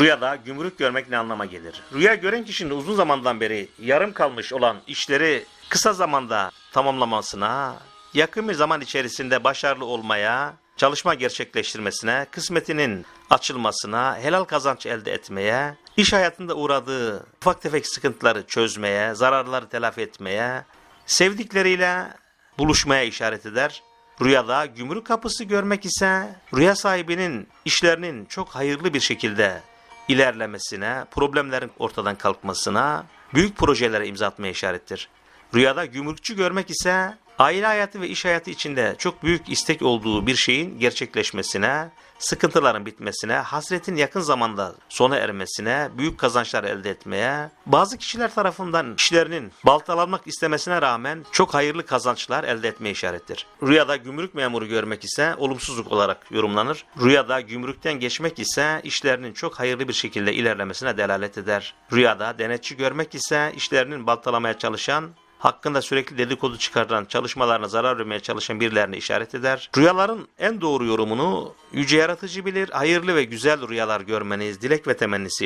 Rüyada gümrük görmek ne anlama gelir? Rüya gören kişinin uzun zamandan beri yarım kalmış olan işleri kısa zamanda tamamlamasına, yakın bir zaman içerisinde başarılı olmaya, çalışma gerçekleştirmesine, kısmetinin açılmasına, helal kazanç elde etmeye, iş hayatında uğradığı ufak tefek sıkıntıları çözmeye, zararları telafi etmeye, sevdikleriyle buluşmaya işaret eder. Rüyada gümrük kapısı görmek ise rüya sahibinin işlerinin çok hayırlı bir şekilde ilerlemesine, problemlerin ortadan kalkmasına, büyük projelere imza atmaya işarettir. Rüyada gümrükçü görmek ise aile hayatı ve iş hayatı içinde çok büyük istek olduğu bir şeyin gerçekleşmesine, sıkıntıların bitmesine, hasretin yakın zamanda sona ermesine, büyük kazançlar elde etmeye, bazı kişiler tarafından işlerinin baltalanmak istemesine rağmen çok hayırlı kazançlar elde etmeye işarettir. Rüyada gümrük memuru görmek ise olumsuzluk olarak yorumlanır. Rüyada gümrükten geçmek ise işlerinin çok hayırlı bir şekilde ilerlemesine delalet eder. Rüyada denetçi görmek ise işlerinin baltalamaya çalışan hakkında sürekli dedikodu çıkaran, çalışmalarına zarar vermeye çalışan birilerine işaret eder. Rüyaların en doğru yorumunu yüce yaratıcı bilir. Hayırlı ve güzel rüyalar görmeniz dilek ve temennisi